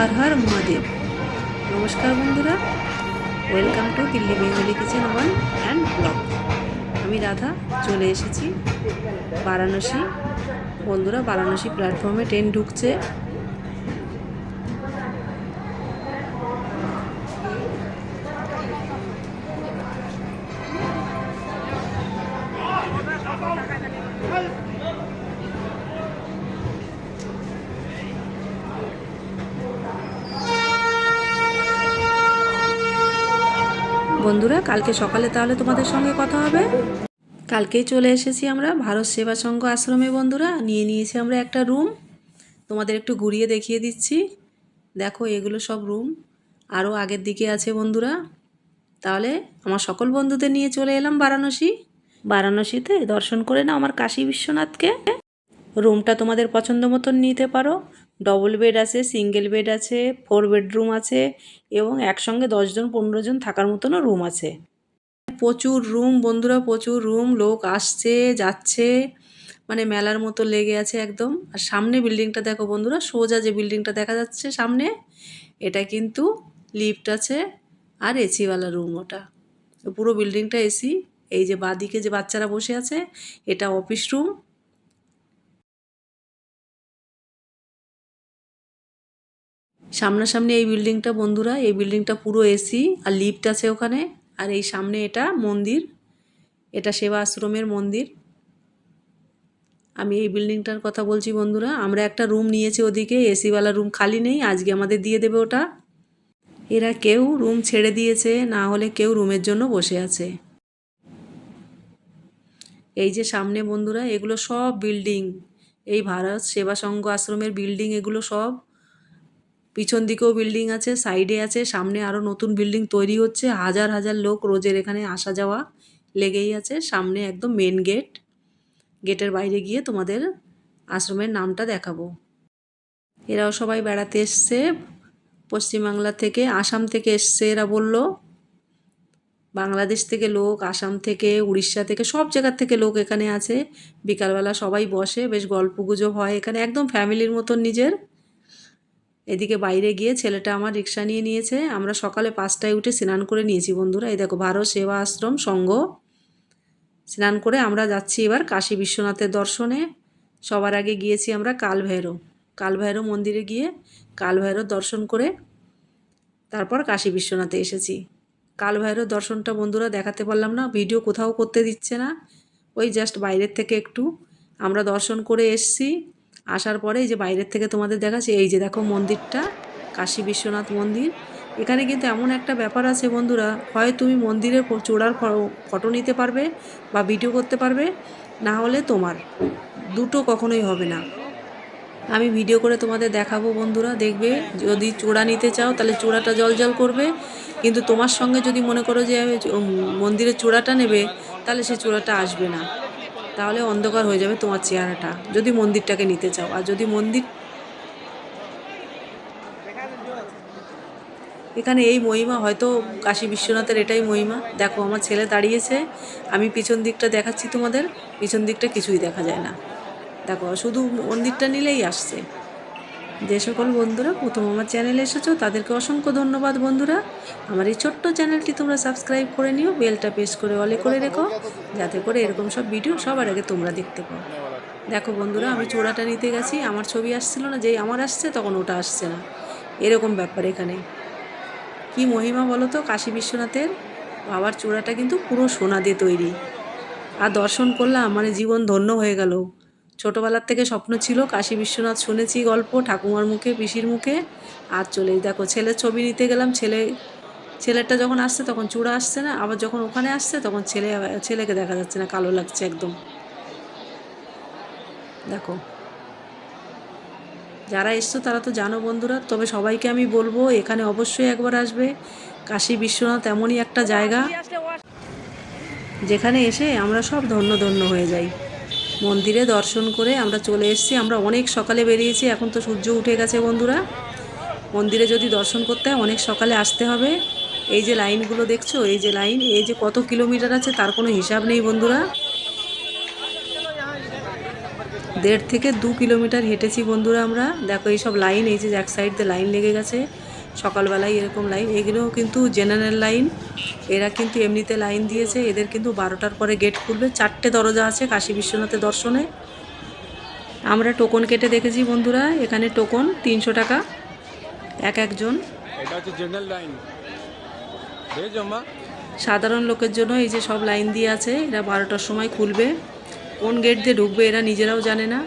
হর হর মহাদেব। নমস্কার বন্ধুরা। Welcome to Delhi Bengali kitchen one and blog আমি রাধা, চলে এসেছি। বারাণসী। বন্ধুরা, বারাণসী প্ল্যাটফর্মে ট্রেন ঢুকছে। বন্ধুরা, কালকে সকালে তাহলে তোমাদের সঙ্গে কথা হবে। কালকেই চলে এসেছি আমরা ভারত সেবা সংঘ আশ্রমে বন্ধুরা। নিয়ে নিয়েছি আমরা একটা রুম। তোমাদের একটু ঘুরিয়ে দেখিয়ে দিচ্ছি। দেখো, এগুলো সব রুম। আরও আগের দিকে আছে বন্ধুরা। তাহলে আমার সকল বন্ধুদের নিয়ে চলে এলাম বারাণসী। বারাণসীতে দর্শন করে না আমার কাশী বিশ্বনাথকে। রুমটা তোমাদের পছন্দ মতন নিতে পারো। ডবল বেড আছে সিঙ্গেল বেড আছে ফোর বেডরুম আছে এবং একসঙ্গে দশজন পনেরো জন থাকার মতনও রুম আছে। প্রচুর রুম বন্ধুরা, প্রচুর রুম লোক আসছে, যাচ্ছে মানে মেলার মতো লেগে আছে একদম। আর সামনে বিল্ডিংটা দেখো বন্ধুরা, সোজা যে বিল্ডিংটা দেখা যাচ্ছে সামনে, এটা কিন্তু লিফট আছে আর এসিওয়ালা রুম ওটা। পুরো বিল্ডিংটা এসি এই যে বাদিকে যে বাচ্চারা বসে আছে, এটা অফিস রুম সামনাসামনি এই বিল্ডিংটা, বন্ধুরা, এই বিল্ডিংটা পুরো এসি আর লিফট আছে ওখানে। আর এই সামনে এটা মন্দির, এটা সেবা আশ্রমের মন্দির। আমি এই বিল্ডিংটার কথা বলছি, বন্ধুরা, আমরা একটা রুম নিয়েছি ওদিকে, এসিওয়ালা রুম খালি নেই, আজকে আমাদের দিয়ে দেবে ওটা। এরা কেউ রুম ছেড়ে দিয়েছে, না হলে কেউ রুমের জন্য বসে আছে। এই যে সামনে, বন্ধুরা, এগুলো সব বিল্ডিং। এই ভারত সেবা সংঘ আশ্রমের বিল্ডিং, এগুলো সব। পিছন দিকেও বিল্ডিং আছে সাইডে আছে, সামনে আরও নতুন বিল্ডিং তৈরি হচ্ছে। হাজার হাজার লোক রোজের এখানে আসা যাওয়া লেগেই আছে। সামনে একদম মেন গেট গেটের বাইরে গিয়ে তোমাদের আশ্রমের নামটা দেখাবো। এরাও সবাই বেড়াতে এসছে। পশ্চিমবাংলা থেকে, আসাম থেকে এসছে এরা বলল। বাংলাদেশ থেকে লোক, আসাম থেকে, উড়িষ্যা থেকে, সব জায়গার থেকে লোক এখানে আছে। বিকালবেলা সবাই বসে, বেশ গল্প গুজব হয় এখানে। একদম ফ্যামিলির মতন নিজের। এদিকে বাইরে গিয়ে ছেলেটা আমার রিক্সা নিয়ে নিয়েছে। আমরা সকালে পাঁচটায় উঠে স্নান করে নিয়েছি বন্ধুরা। এই দেখো, ভারত সেবা আশ্রম সংঘ স্নান করে আমরা যাচ্ছি এবার কাশী বিশ্বনাথের দর্শনে। সবার আগে গিয়েছি আমরা কালভৈরব। কালভৈরব মন্দিরে গিয়ে কালভৈরব দর্শন করে তারপর কাশী বিশ্বনাথে এসেছি। কালভৈরব দর্শনটা বন্ধুরা দেখাতে পারলাম না, ভিডিও কোথাও করতে দিচ্ছে না। ওই জাস্ট বাইরের থেকে একটু আমরা দর্শন করে এসছি। আসার পরে এই যে বাইরের থেকে তোমাদের দেখাচ্ছি, এই যে দেখো মন্দিরটা, কাশী বিশ্বনাথ মন্দির। এখানে কিন্তু এমন একটা ব্যাপার আছে বন্ধুরা, হয় তুমি মন্দিরের চূড়ার ফটো নিতে পারবে বা ভিডিও করতে পারবে, না হলে তোমার। দুটো কখনোই হবে না। আমি ভিডিও করে তোমাদের দেখাবো বন্ধুরা, দেখবে যদি চূড়া নিতে চাও তাহলে চূড়াটা জল জল করবে। কিন্তু তোমার সঙ্গে যদি মনে করো যে মন্দিরের চূড়াটা নেবে, তাহলে সে চূড়াটা আসবে না। তাহলে অন্ধকার হয়ে যাবে তোমার চেহারাটা। যদি মন্দিরটাকে নিতে চাও। আর যদি মন্দির এখানে এই মহিমা, হয়তো কাশী বিশ্বনাথের এটাই মহিমা। দেখো, আমার ছেলে দাঁড়িয়েছে। আমি পিছন দিকটা দেখাচ্ছি তোমাদের। পিছন দিকটা কিছুই দেখা যায় না। দেখো, শুধু মন্দিরটা নিলেই আসছে। যে সকল বন্ধুরা প্রথম আমার চ্যানেলে এসেছ, তাদেরকে অসংখ্য ধন্যবাদ বন্ধুরা। আমার এই ছোট্ট চ্যানেলটি তোমরা সাবস্ক্রাইব করে নিও, বেলটা প্রেস করে অলে করে রেখো, যাতে করে এরকম সব ভিডিও সবার আগে তোমরা দেখতে পাও। দেখো বন্ধুরা, আমি চূড়াটা নিতে গেছি, আমার ছবি আসছিল না, যেই আমার আসছে তখন ওটা আসছে না। এরকম ব্যাপার এখানে। কি মহিমা বলো তো, কাশী বিশ্বনাথের? বাবার চূড়াটা কিন্তু পুরো সোনা দিয়ে তৈরি। আর দর্শন করলাম মানে জীবন ধন্য হয়ে গেল। ছোটোবেলার থেকে স্বপ্ন ছিল, কাশী বিশ্বনাথ শুনেছি গল্প, ঠাকুমার মুখে, পিসির মুখে, আর চলে দেখো, ছেলের ছবি নিতে গেলাম, ছেলে ছেলেটা যখন আসছে তখন চূড়া আসছে না, আবার যখন ওখানে আসছে তখন ছেলে, ছেলেকে দেখা যাচ্ছে না, কালো লাগছে একদম। দেখো, যারা এসছো তারা তো জানো বন্ধুরা, তবে সবাইকে আমি বলব, এখানে অবশ্যই একবার আসবে। কাশী বিশ্বনাথ এমনই একটা জায়গা, যেখানে এসে আমরা সব ধন্য ধন্য হয়ে যাই। মন্দিরে দর্শন করে আমরা চলে এসেছি। আমরা অনেক সকালে বেরিয়েছি, এখন তো সূর্য উঠে গেছে বন্ধুরা। মন্দিরে যদি দর্শন করতে হয়, অনেক সকালে আসতে হবে। এই যে লাইনগুলো দেখছ, এই যে লাইন, এই যে কত কিলোমিটার আছে, তার কোনো হিসাব নেই বন্ধুরা। দেড় থেকে দু কিলোমিটার হেঁটেছি বন্ধুরা আমরা। দেখো, এইসব লাইন, এই যে এক সাইড দিয়ে লাইন লেগে গেছে। সকালবেলায় এরকম লাইন এগুলো কিন্তু জেনারেল লাইন এরা কিন্তু এমনিতে লাইন দিয়েছে এদের কিন্তু বারোটার পরে গেট খুলবে। চারটে দরজা আছে কাশী বিশ্বনাথের দর্শনে। আমরা টোকন কেটে দেখেছি বন্ধুরা এখানে টোকন তিনশো টাকা এক একজন। এটা হচ্ছে জেনারেল লাইন সাধারণ লোকের জন্য এই যে সব লাইন দিয়ে আছে এরা বারোটার সময় খুলবে। কোন গেট দিয়ে ঢুকবে এরা নিজেরাও জানে না।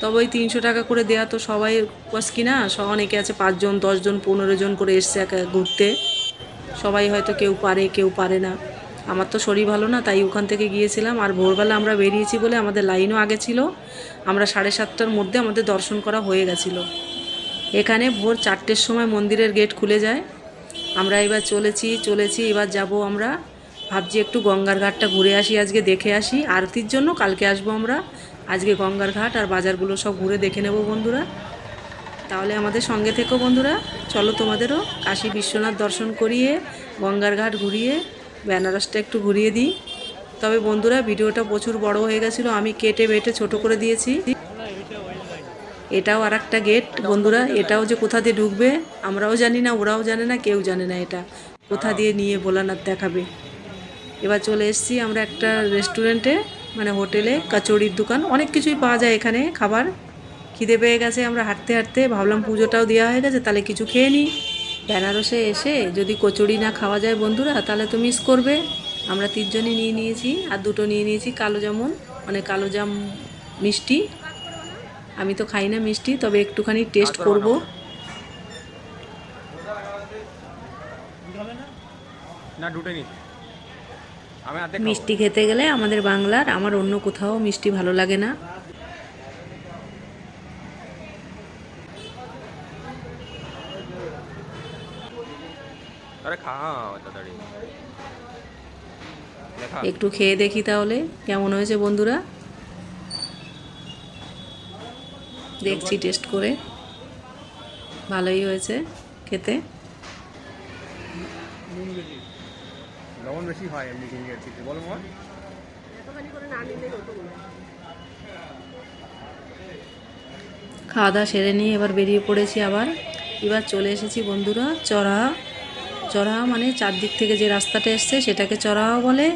তবে ওই তিনশো টাকা করে দেওয়া তো সবাই বাস কি না অনেকে আছে পাঁচজন, দশজন পনেরো জন করে এসছে একা ঘুরতে। সবাই হয়তো কেউ পারে কেউ পারে না। আমার তো শরীর ভালো না, তাই ওখান থেকে গিয়েছিলাম। আর ভোরবেলা আমরা বেরিয়েছি বলে আমাদের লাইনও আগে ছিল। আমরা সাড়ে সাতটার মধ্যে আমাদের দর্শন করা হয়ে গেছিল। এখানে ভোর চারটের সময় মন্দিরের গেট খুলে যায়। আমরা এবার চলেছি চলেছি, এবার যাব আমরা। ভাবছি একটু গঙ্গার ঘাটটা ঘুরে আসি, আজকে দেখে আসি। আরতির জন্য কালকে আসব আমরা। আজকে গঙ্গার ঘাট আর বাজারগুলো সব ঘুরে দেখে নেব বন্ধুরা। তাহলে আমাদের সঙ্গে থেকো বন্ধুরা। চলো তোমাদেরও কাশী বিশ্বনাথ দর্শন করিয়ে, গঙ্গার ঘাট ঘুরিয়ে, বেনারসটা একটু ঘুরিয়ে দিই। তবে বন্ধুরা, ভিডিওটা প্রচুর বড় হয়ে গেছিল, আমি কেটে বেটে ছোট করে দিয়েছি। এটাও আর একটা গেট। বন্ধুরা, এটাও যে কোথা দিয়ে ঢুকবে, আমরাও জানি না, ওরাও জানে না, কেউ জানে না এটা। কোথা দিয়ে নিয়ে ভোলানাথ দেখাবে। এবার চলে এসছি আমরা একটা রেস্টুরেন্টে। মানে হোটেলে কচুরির দোকান অনেক কিছুই পাওয়া যায় এখানে খাবার। খিদে পেয়ে গেছে আমরা হাঁটতে হাঁটতে ভাবলাম পুজোটাও দেওয়া হয়ে গেছে তাহলে কিছু খেয়ে নিই। বেনারসে এসে যদি কচুরি না খাওয়া যায় বন্ধুরা তাহলে তো মিস করবে। আমরা তিনজনই নিয়ে নিয়েছি আর দুটো নিয়ে নিয়েছি কালো জামুন মানে কালো জাম মিষ্টি। আমি তো খাই না মিষ্টি তবে একটুখানি টেস্ট করব। না আমি আর্ধেক মিষ্টি খেতে গেলে আমাদের বাংলার আমার অন্য কোথাও মিষ্টি ভালো লাগে না। একটু খেয়ে দেখি তাহলে কেমন হয়েছে বন্ধুরা? দেখছি টেস্ট করে। ভালোই হয়েছে খেতে। লবণ বেশি হয় এমনি কিনে থেকে বলো মা। খাওয়া দাওয়া সেরে নিয়ে এবার বেরিয়ে পড়েছি আবার। এবার চলে এসেছি বন্ধুরা চড়া। চড়া মানে চারদিক থেকে যে রাস্তাটা এসছে সেটাকে চড়াও বলে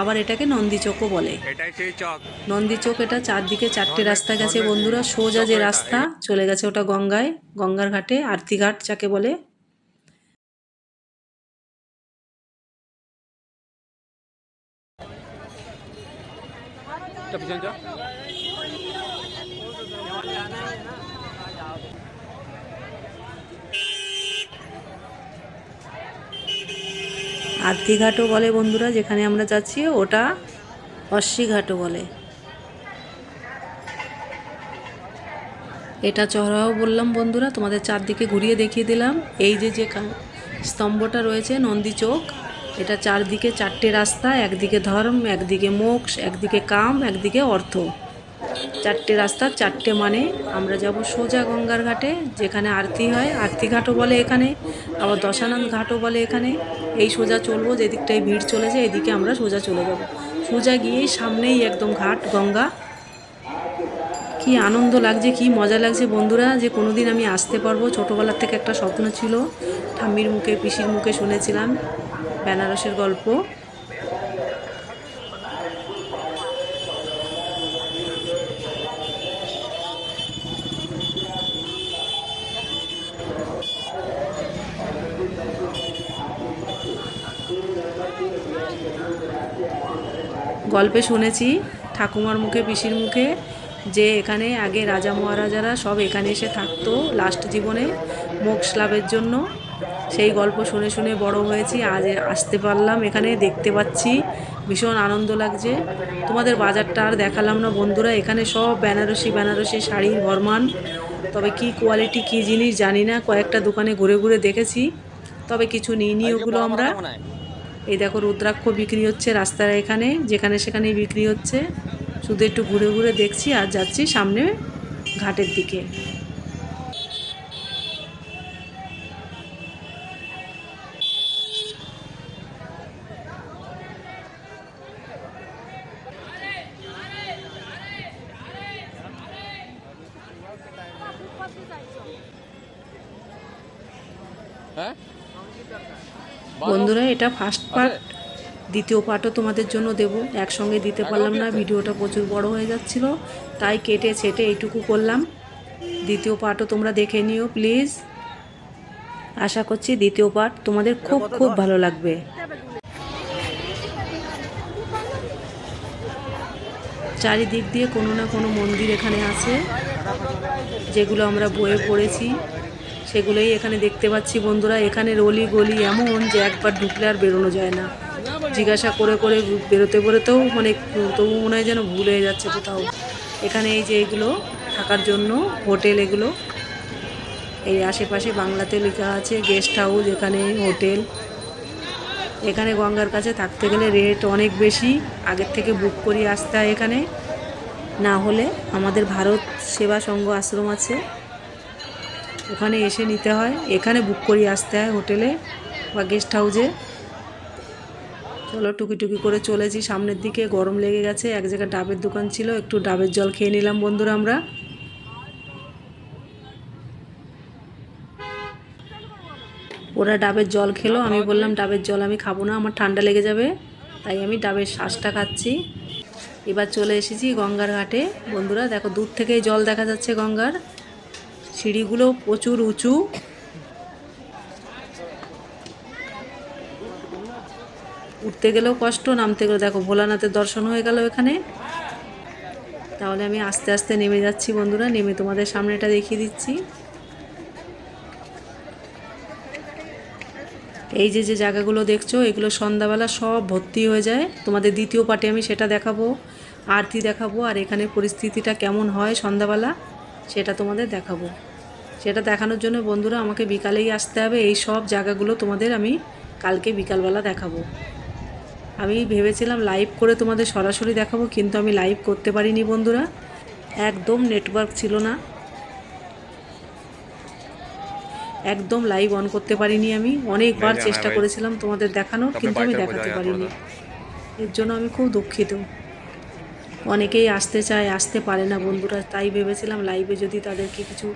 আবার এটাকে নন্দীচকও বলে। এটাই সেই চক। নন্দীচক এটা চারদিকে চারটে রাস্তা গেছে বন্ধুরা সোজা যে রাস্তা চলে গেছে ওটা গঙ্গায় গঙ্গার ঘাটে আরতি ঘাট যাকে বলে। এটা পিছন চা আরতি ঘাটও বলে বন্ধুরা, যেখানে আমরা যাচ্ছি, ওটা অশ্বী ঘাটও বলে। এটা চড়াও বললাম বন্ধুরা, তোমাদের চারদিকে ঘুরিয়ে দেখিয়ে দিলাম। এই যে যে স্তম্ভটা রয়েছে, নন্দী চোখ এটা চারদিকে চারটে রাস্তা, একদিকে ধর্ম, একদিকে মোক্ষ, একদিকে কাম, একদিকে অর্থ। চারটে রাস্তা, চারটে মানে আমরা যাব সোজা গঙ্গার ঘাটে, যেখানে আরতি হয়। আরতি ঘাটও বলে এখানে, আবার দশানন্দ ঘাটও বলে এখানে। এই সোজা চলবো, যেদিকটায় ভিড় চলেছে, এদিকে আমরা সোজা চলে যাব। সোজা গিয়েই সামনেই একদম ঘাট, গঙ্গা। কি আনন্দ লাগছে, কি মজা লাগছে বন্ধুরা, যে কোনোদিন আমি আসতে পারব। ছোটোবেলার থেকে একটা স্বপ্ন ছিল, ঠাম্মির মুখে, পিসির মুখে শুনেছিলাম। বেনারসের গল্প। গল্পে শুনেছি, ঠাকুমার মুখে, পিসির মুখে, যে এখানে আগে রাজা মহারাজারা সব এখানে এসে থাকতো লাস্ট জীবনে, মোক্ষ লাভের জন্য। সেই গল্প শুনে শুনে বড় হয়েছি আজ আসতে পারলাম এখানে দেখতে পাচ্ছি ভীষণ আনন্দ লাগছে। তোমাদের বাজারটা আর দেখালাম না বন্ধুরা এখানে সব বেনারসি বেনারসি শাড়ির ভরমান তবে কি কোয়ালিটি কি জিনিস জানি না কয়েকটা দোকানে ঘুরে ঘুরে দেখেছি। তবে কিছু নিইনি ওগুলো আমরা। এই দেখো রুদ্রাক্ষ বিক্রি হচ্ছে রাস্তার এখানে যেখানে সেখানেই বিক্রি হচ্ছে। শুধু একটু ঘুরে ঘুরে দেখছি আর যাচ্ছি সামনে ঘাটের দিকে। বন্ধুরা এটা ফার্স্ট পার্ট দ্বিতীয় পার্টও তোমাদের জন্য দেব। একসঙ্গে দিতে পারলাম না ভিডিওটা প্রচুর বড় হয়ে যাচ্ছিল। তাই কেটে ছেটে এইটুকু করলাম। দ্বিতীয় পার্টও তোমরা দেখে নিও প্লিজ আশা করছি দ্বিতীয় পার্ট তোমাদের খুব খুব ভালো লাগবে। চারিদিক দিয়ে কোনো না কোনো মন্দির এখানে আছে। যেগুলো আমরা বইয়ে পড়েছি, সেগুলোই এখানে দেখতে পাচ্ছি বন্ধুরা। এখানে রলি গলি এমন যে একবার ঢুকলে আর বেরোনো যায় না। জিজ্ঞাসা করে করে বেরোতে বেরোতেও মানে তবু মনে হয় যেন ভুল হয়ে যাচ্ছে কোথাও। এখানে এই যে এগুলো থাকার জন্য হোটেল এগুলো। এই আশেপাশে বাংলাতে লেখা আছে গেস্ট হাউস, এখানে হোটেল। এখানে গঙ্গার কাছে থাকতে গেলে রেট অনেক বেশি। আগের থেকে বুক করিয়ে আসতে হয় এখানে। না হলে আমাদের ভারত সেবা সংঘ আশ্রম আছে। ওখানে এসে নিতে হয়। এখানে বুক করিয়ে আসতে হয় হোটেলে বা গেস্ট হাউসে চলো টুকি টুকি করে চলেছি। সামনের দিকে গরম লেগে গেছে। এক জায়গায় ডাবের দোকান ছিল। একটু ডাবের জল খেয়ে নিলাম বন্ধুরা আমরা। ওরা ডাবের জল খেলো। আমি বললাম, ডাবের জল আমি খাব না। আমার ঠান্ডা লেগে যাবে। তাই আমি ডাবের শ্বাসটা খাচ্ছি। এবার চলে এসেছি গঙ্গার ঘাটে। বন্ধুরা, দেখো দূর থেকেই জল দেখা যাচ্ছে গঙ্গার। সিঁড়িগুলো প্রচুর উঁচু। উঠতে গেলেও কষ্ট, নামতে গেলেও। দেখো ভোলানাথের দর্শন হয়ে গেল এখানে। তাহলে আমি আস্তে আস্তে নেমে যাচ্ছি বন্ধুরা, নেমে তোমাদের সামনেটা দেখিয়ে দিচ্ছি। এই যে যে জায়গাগুলো দেখছ, এগুলো সন্ধ্যাবেলা সব ভর্তি হয়ে যায়। তোমাদের দ্বিতীয় পার্টে আমি সেটা দেখাবো, আরতি দেখাবো, আর এখানে পরিস্থিতিটা কেমন হয় সন্ধ্যাবেলা, সেটা তোমাদের দেখাবো। সেটা দেখানোর জন্য বন্ধুরা আমাকে বিকালেই আসতে হবে, এই সব জায়গাগুলো তোমাদের আমি কালকে বিকালবেলা দেখাবো। আমি ভেবেছিলাম লাইভ করে তোমাদের সরাসরি দেখাবো, কিন্তু আমি লাইভ করতে পারিনি বন্ধুরা। একদম নেটওয়ার্ক ছিল না। একদম লাইভ অন করতে পারিনি আমি। অনেকবার চেষ্টা করেছিলাম তোমাদের দেখানোর কিন্তু আমি দেখাতে পারিনি। এর জন্য আমি খুব দুঃখিত। অনেকেই আসতে চায় আসতে পারে না বন্ধুরা তাই ভেবেছিলাম লাইভে যদি তাদেরকে কিছু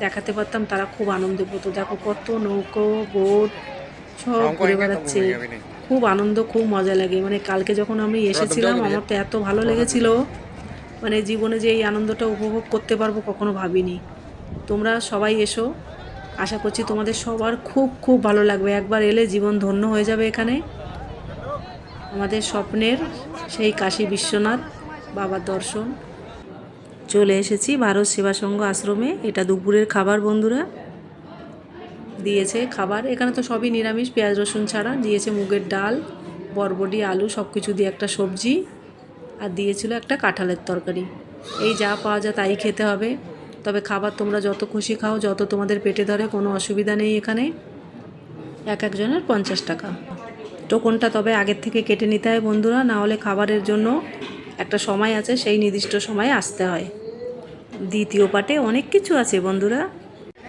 দেখাতে পারতাম তারা খুব আনন্দ পেতো দেখো কত নৌকো বোট সব ঘুরে বেড়াচ্ছে। খুব আনন্দ খুব মজা লাগে। মানে কালকে যখন আমি এসেছিলাম? আমার তো এত ভালো লেগেছিল। মানে জীবনে যে এই আনন্দটা উপভোগ করতে পারব কখনো ভাবিনি। তোমরা সবাই এসো আশা করছি তোমাদের সবার খুব খুব ভালো লাগবে। একবার এলে জীবন ধন্য হয়ে যাবে এখানে। আমাদের স্বপ্নের সেই কাশী বিশ্বনাথ বাবার দর্শন। চলে এসেছি ভারত সেবা সংঘ আশ্রমে। এটা দুপুরের খাবার, বন্ধুরা। দিয়েছে খাবার। এখানে তো সবই নিরামিষ, পেঁয়াজ, রসুন ছাড়া। দিয়েছে মুগের ডাল, বরবটি, আলু সব কিছু দিয়ে একটা সবজি। আর দিয়েছিল একটা কাঁঠালের তরকারি। এই যা পাওয়া যায় তাই খেতে হবে। তবে খাবার তোমরা যত খুশি খাও যত তোমাদের পেটে ধরে কোনো অসুবিধা নেই এখানে। এক একজনের পঞ্চাশ টাকা। টোকনটা তবে আগের থেকে কেটে নিতে হয় বন্ধুরা না হলে খাবারের জন্য একটা সময় আছে সেই নির্দিষ্ট সময়ে আসতে হয়। দ্বিতীয় পাটে অনেক কিছু আছে বন্ধুরা।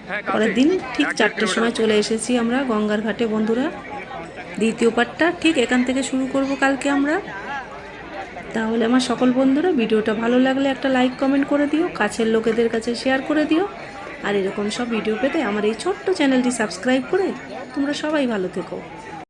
হ্যাঁ পরের দিন ঠিক চারটের সময় চলে এসেছি আমরা গঙ্গার ঘাটে বন্ধুরা। দ্বিতীয় পার্টটা ঠিক এখান থেকে শুরু করব কালকে আমরা। তাহলে আমার সকল বন্ধুরা ভিডিওটা ভালো লাগলে একটা লাইক, কমেন্ট করে দিও, কাছের লোকেদের কাছে শেয়ার করে দিও। আর এরকম সব ভিডিও পেতে আমার এই ছোট্ট চ্যানেলটি সাবস্ক্রাইব করে তোমরা সবাই ভালো থেকো।